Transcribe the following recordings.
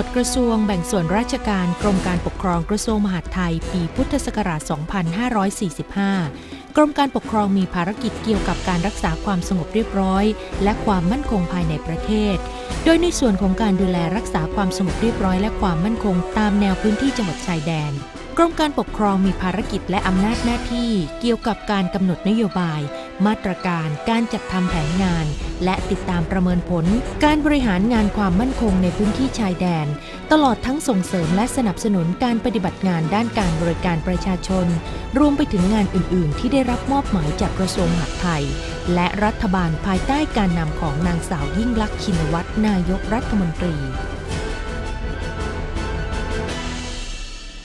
กฎกระทรวงแบ่งส่วนราชการกรมการปกครองกระทรวงมหาดไทย ปีพุทธศักราช 2545 กรมการปกครองมีภารกิจเกี่ยวกับการรักษาความสงบเรียบร้อย และความมั่นคงภายในประเทศ โดยในส่วนของการดูแลรักษาความสงบเรียบร้อยและความมั่นคง ตามแนวพื้นที่จังหวัดชายแดน กรมการปกครองมีภารกิจและอำนาจหน้าที่ เกี่ยวกับการกำหนดนโยบาย มาตรการการจัดทำแผนงาน และติดตามประเมินผล การบริหารงานความมั่นคงในพื้นที่ชายแดน ตลอดทั้งส่งเสริมและสนับสนุนการปฏิบัติงานด้านการบริการประชาชน รวมไปถึงงานอื่น ๆ ที่ได้รับมอบหมายจากกระทรวงมหาดไทย และรัฐบาลภายใต้การนำของนางสาวยิ่งลักษณ์ชินวัตรนายกรัฐมนตรี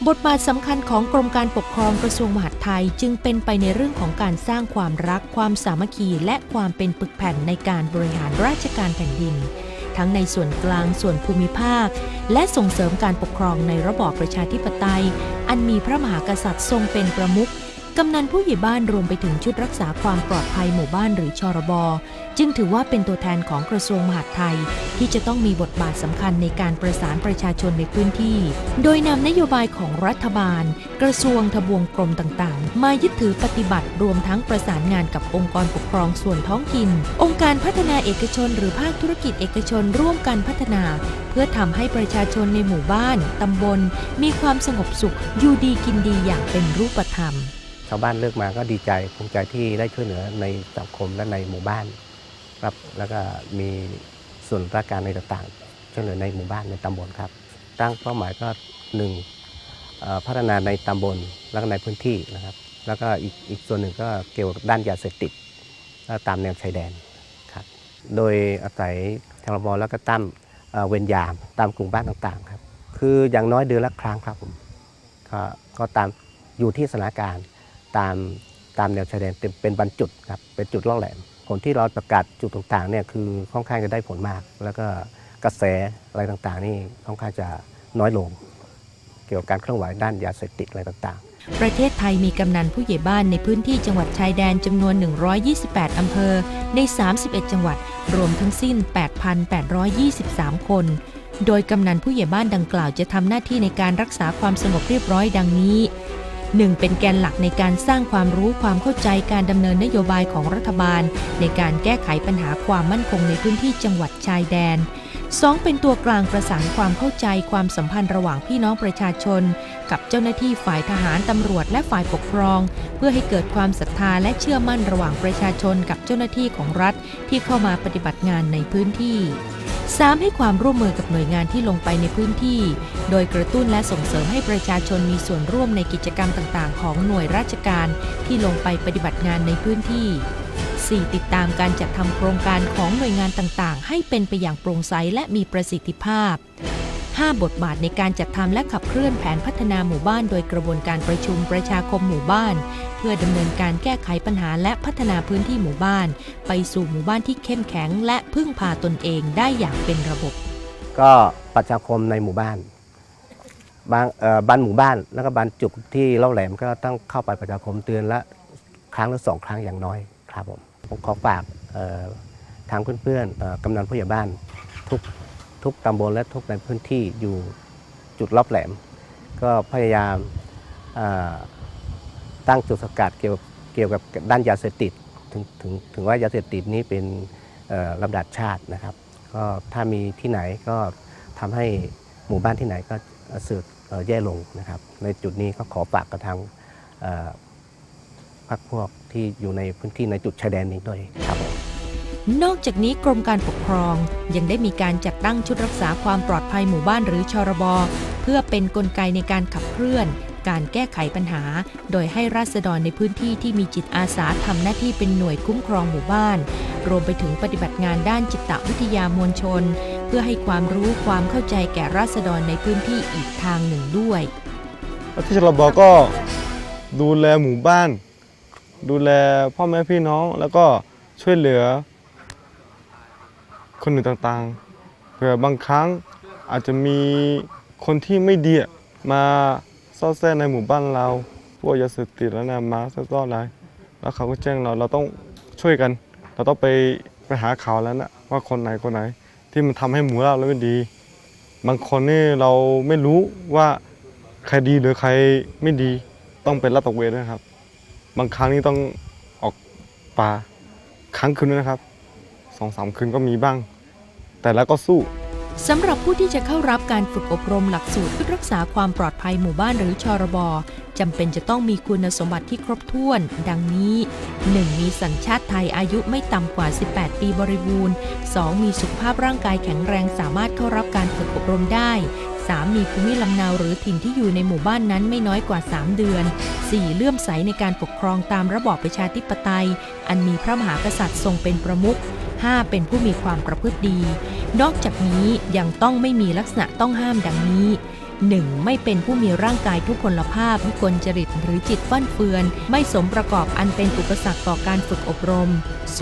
บทบาทสำคัญของกรมการปกครองกระทรวงมหาดไทยจึงเป็นไปในเรื่องของการสร้างความรักความสามัคคีและความเป็นปึกแผ่นในการบริหารราชการแผ่นดิน ทั้งในส่วนกลางส่วนภูมิภาค และส่งเสริมการปกครองในระบอบประชาธิปไตย อันมีพระมหากษัตริย์ทรงเป็นประมุข กำนันผู้ใหญ่บ้านรวมไปถึงชุดรักษาความปลอดภัยหมู่บ้านหรือชรบ จึงถือว่าเป็นตัวแทนของกระทรวงมหาดไทย ที่จะต้องมีบทบาทสำคัญในการประสานประชาชนในพื้นที่ โดยนำนโยบายของรัฐบาล กระทรวงทบวงกรมต่างๆ มายึดถือปฏิบัติรวมทั้งประสานงานกับองค์กรปกครองส่วนท้องถิ่น องค์การพัฒนาเอกชน หรือภาคธุรกิจเอกชนร่วมกันพัฒนา เพื่อทำให้ประชาชนในหมู่บ้านตำบล มีความสงบสุขอยู่ดีกินดีอย่างเป็นรูปธรรม ชาวบ้านเลือกมาก็ดีใจภูมิใจที่ได้ช่วยเหลือในสังคมและในหมู่บ้านครับแล้วก็มีส่วนราชการในต่างๆช่วยเหลือในหมู่บ้านในตำบลครับ ตั้งเป้าหมายก็หนึ่งพัฒนาในตำบลแล้วก็ในพื้นที่นะครับ แล้วก็อีกอีกส่วนหนึ่งก็เกี่ยวกับด้านยาเสพติดตามแนวชายแดนครับโดยอาศัยทางรบแล้วก็ตั้มเวรยามตามกลุ่มบ้านต่างๆครับ คืออย่างน้อยเดือนละครั้งครับผมก็ตามอยู่ที่สถานการณ์ ตามตามแนวชายแดนเป็นบรรจุดครับเป็นจุดล่องแหลม ผลที่เราประกาศจุดต่างๆเนี่ยคือค่อนข้างจะได้ผลมาก แล้วก็กระแสอะไรต่างๆ นี่ค่อนข้างจะน้อยลง เกี่ยวกับการเคลื่อนไหวด้านยาเสพติดอะไรต่างๆ ประเทศไทยมีกำนันผู้ใหญ่บ้านในพื้นที่จังหวัดชายแดนจำนวน 128 อำเภอ ใน 31 จังหวัด รวมทั้งสิ้น 8,823 คน โดยกำนันผู้ใหญ่บ้านดังกล่าวจะทำหน้าที่ในการรักษาความสงบเรียบร้อยดังนี้ 1. เป็นแกนหลักในการสร้างความรู้ความเข้าใจการดำเนินนโยบายของรัฐบาล ในการแก้ไขปัญหาความมั่นคงในพื้นที่จังหวัดชายแดน 2. เป็นตัวกลางประสานความเข้าใจความสัมพันธ์ระหว่างพี่น้องประชาชน กับเจ้าหน้าที่ฝ่ายทหารตำรวจและฝ่ายปกครอง เพื่อให้เกิดความศรัทธาและเชื่อมั่นระหว่างประชาชนกับเจ้าหน้าที่ของรัฐที่เข้ามาปฏิบัติงานในพื้นที่ 3. ให้ความร่วมมือกับหน่วยงานที่ลงไปในพื้นที่ โดยกระตุ้นและส่งเสริมให้ประชาชนมีส่วนร่วมในกิจกรรมต่างๆ ของหน่วยราชการที่ลงไปปฏิบัติงานในพื้นที่ 4. ติดตามการจัดทำโครงการของหน่วยงานต่างๆ ให้เป็นไปอย่างโปร่งใสและมีประสิทธิภาพ 5. บทบาทในการจัดทำและขับเคลื่อนแผนพัฒนาหมู่บ้านโดยกระบวนการประชุมประชาคมหมู่บ้าน เพื่อดำเนินการแก้ไขปัญหาและพัฒนาพื้นที่หมู่บ้าน ไปสู่หมู่บ้านที่เข้มแข็ง และพึ่งพาตนเองได้อย่างเป็นระบบ ก็ประชาคมในหมู่บ้านบางบ้านหมู่บ้านแล้วก็บ้านจุกที่เล่าแหลมก็ต้องเข้าไปประชาคมเตือนละครั้งหรือสองครั้งอย่างน้อยครับผมผมขอฝากทางเพื่อนๆเอ่อกำนันผู้ใหญ่บ้านทุก ทุกตำบลและทุกในพื้นที่อยู่จุดรอบแหลม ก็พยายามตั้งจุดสกัดเกี่ยวเกี่ยวกับด้านยาเสพติดถึงถึงถึงว่ายาเสพติดนี้เป็นลำดับชาตินะครับ ก็ถ้ามีที่ไหนก็ทำให้หมู่บ้านที่ไหนก็เสื่อแย่ลงนะครับ ในจุดนี้ก็ขอฝากกับทางพรรคพวกที่อยู่ในพื้นที่ในจุดชายแดนนี้ด้วยครับ นอกจากนี้กรมการปกครองยังได้มีการจัดตั้งชุดรักษาความปลอดภัยหมู่บ้านหรือชรบเพื่อเป็นนกลไกในการขับเคลื่อน การแก้ไขปัญหา โดยให้ราษฎรในพื้นที่ที่มีจิตอาสาทำหน้าที่เป็นหน่วยคุ้มครองหมู่บ้าน รวมไปถึงปฏิบัติงานด้านจิตวิทยามวลชน เพื่อให้ความรู้ความเข้าใจแก่ราษฎรในพื้นที่อีกทางหนึ่งด้วยที่ชลบก็ดูแลหมู่บ้าน ดูแลพ่อแม่พี่น้องแล้วก็ช่วยเหลือ คนอื่นต่างๆ เผื่อบางครั้งอาจจะมีคนที่ไม่ดีมาซ่อนแทรกในหมู่บ้านเรา พวกยาเสพติดแล้วนะมาซ่อนอะไร แล้วเขาก็แจ้งเรา เราต้องช่วยกัน เราต้องไปไปหาข่าวแล้วนะว่าคนไหนคนไหน ที่มันทำให้หมู่เราแล้วไม่ดี บางคนนี่เราไม่รู้ว่าใครดีหรือใครไม่ดี ต้องเป็นลาดตระเวนด้วยครับ บางครั้งนี่ต้องออกป่าครั้างคืนนะครับ สองสามคืนก็มีบ้าง แต่แล้วก็สู้สำหรับผู้ที่จะเข้ารับการฝึกอบรมหลักสูตรเพื่อรักษาความปลอดภัยหมู่บ้านหรือชรบจำเป็นจะต้องมีคุณสมบัติที่ครบถ้วน ดังนี้ 1. มีสัญชาติไทยอายุไม่ต่ำกว่า 18 ปีบริบูรณ์ 2. มีสุขภาพร่างกายแข็งแรงสามารถเข้ารับการฝึกอบรมได้ 3. มีภูมิลำเนาหรือถิ่นที่อยู่ในหมู่บ้านนั้นไม่น้อยกว่า 3 เดือน 4. เลื่อมใสในการปกครองตามระบอบประชาธิปไตย อันมีพระมหากษัตริย์ทรงเป็นประมุข 5. เป็นผู้มีความประพฤติดี นอกจากนี้ยังต้องไม่มีลักษณะต้องห้ามดังนี้ 1. ไม่เป็นผู้มีร่างกายทุกพลภาพวิกลจริตหรือจิตฟั่นเฟือน ไม่สมประกอบอันเป็นอุปสรรคต่อการฝึกอบรม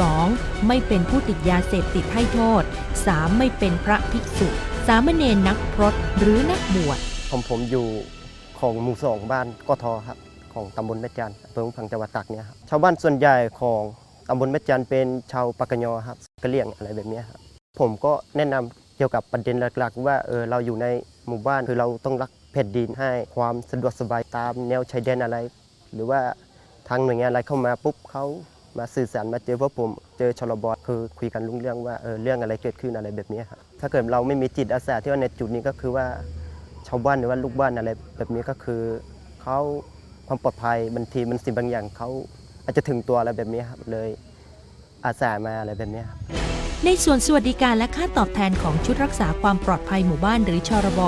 2. ไม่เป็นผู้ติดยาเสพติดให้โทษ 3. ไม่เป็นพระภิกษุสามเณรนักพรตหรือนักบวชของผมอยู่ของหมู่สองบ้านกทครับของตำบลแม่จันทร์อำเภอพังจังหวัดตากเนี่ยครับชาวบ้านส่วนใหญ่ของ ตำบลแม่จันเป็นชาวปากกยอครับกะเหรี่ยงอะไรแบบนี้ครับผมก็แนะนำเกี่ยวกับประเด็นหลัก ๆ ว่าเออเราอยู่ในหมู่บ้านคือเราต้องรักแผ่นดินให้ความสะดวกสบายตามแนวชายแดนอะไร หรือว่าทางหน่วยงานอะไรเข้ามาปุ๊บเขามาสื่อสารมาเจอพวกผมเจอชลบคือคุยกันรู้เรื่องว่าเออเรื่องอะไรเกิดขึ้นอะไรแบบนี้ครับถ้าเกิดเราไม่มีจิตอาสาที่ว่าในจุดนี้ก็คือว่าชาวบ้านหรือว่าลูกบ้านอะไรแบบนี้ก็คือเขาความปลอดภัยบางทีมันสิ่งบางอย่างเขา อาจจะถึงตัวอะไรแบบนี้ครับเลยอาสามาอะไรแบบนี้ครับในส่วนสวัสดิการและค่าตอบแทนของชุดรักษาความปลอดภัยหมู่บ้านหรือชรบ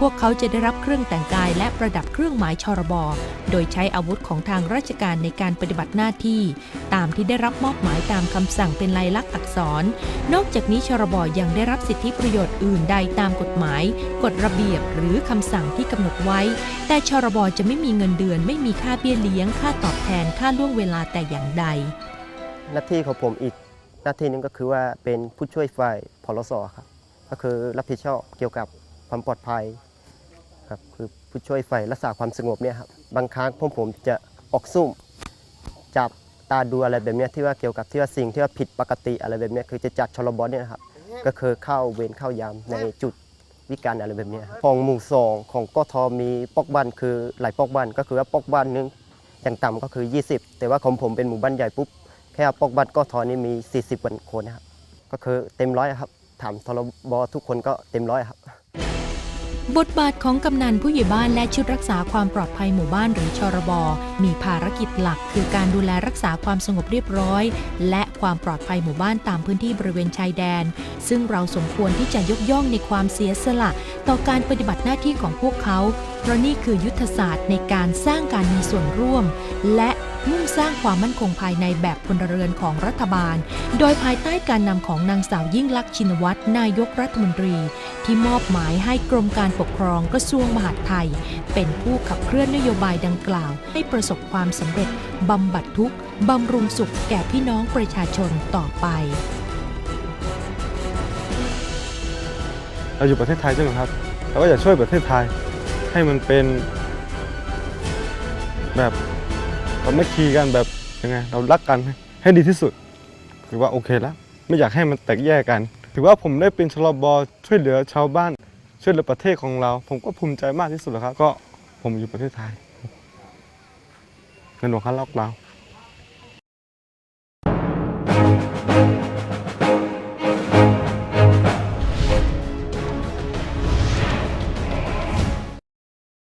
พวกเขาจะได้รับเครื่องแต่งกายและประดับเครื่องหมายชรบโดยใช้อาวุธของทางราชการในการปฏิบัติหน้าที่ ตามที่ได้รับมอบหมายตามคำสั่งเป็นลายลักษณ์อักษร นอกจากนี้ชรบยังได้รับสิทธิประโยชน์อื่นใดตามกฎหมาย กฎระเบียบหรือคำสั่งที่กำหนดไว้ แต่ชรบจะไม่มีเงินเดือน ไม่มีค่าเบี้ยเลี้ยง ค่าตอบแทนค่าล่วงเวลาแต่อย่างใด หน้าที่ของผมอีกหน้าที่หนึงก็คือว่าเป็นผู้ช่วยฝ่ายพลสครับก็คือรับผิดชอบเกี่ยวกับความปลอดภัย ครับคือผู้ช่วยฝ่ายรักษาความสงบเนี่ยครับบางครั้งพวกผมจะออกซุ่มจับตาดูอะไรแบบเนี้ยที่ว่าเกี่ยวกับที่ว่าสิ่งที่ว่าผิดปกติอะไรแบบเนี้ยคือจะจัดชลบเนี่ยนะครับก็คือเข้าเวรเข้ายามในจุดวิการอะไรแบบเนี้ยครับของหมู่สองของกทมีปอกบ้านคือหลายปอกบ้านก็คือว่าปอกบ้านนึงอย่างต่ำก็คือ 20 แต่ว่าของผมเป็นหมู่บ้านใหญ่ปุ๊บแค่ปอกบ้านกทนี่มี 40กว่าคนนะครับก็คือเต็มร้อยครับถามทรบทุกคนก็เต็มร้อยครับ บทบาทของกำนันผู้ใหญ่บ้านและชุดรักษาความปลอดภัยหมู่บ้านหรือชรบ มีภารกิจหลัก คือการดูแลรักษาความสงบเรียบร้อย และความปลอดภัยหมู่บ้านตามพื้นที่บริเวณชายแดน ซึ่งเราสมควรที่จะยกย่องในความเสียสละ ต่อการปฏิบัติหน้าที่ของพวกเขา เพราะนี่คือยุทธศาสตร์ในการสร้างการมีส่วนร่วม และ มุ่งสร้างความมั่นคงภายในแบบพลเรือนของรัฐบาล โดยภายใต้การนำของนางสาวยิ่งลักษณ์ชินวัตรนายกรัฐมนตรี ที่มอบหมายให้กรมการปกครองกระทรวงมหาดไทย เป็นผู้ขับเคลื่อนนโยบายดังกล่าว ให้ประสบความสำเร็จบำบัดทุกข์บำรุงสุขแก่พี่น้องประชาชนต่อไปเราอยู่ประเทศไทยใช่ไหมครับเราก็อยากช่วยประเทศไทยให้มันเป็นแบบ เราไม่คีกันแบบยังไง เรารักกันให้ดีที่สุด ถือว่าโอเคแล้ว ไม่อยากให้มันแตกแยกกัน ถือว่าผมได้เป็นชลบช่วยเหลือชาวบ้าน ช่วยเหลือประเทศของเรา ผมก็ภูมิใจมากที่สุดแล้วครับ ก็ผมอยู่ประเทศไทยเป็นหลวงข้าล็อกเรา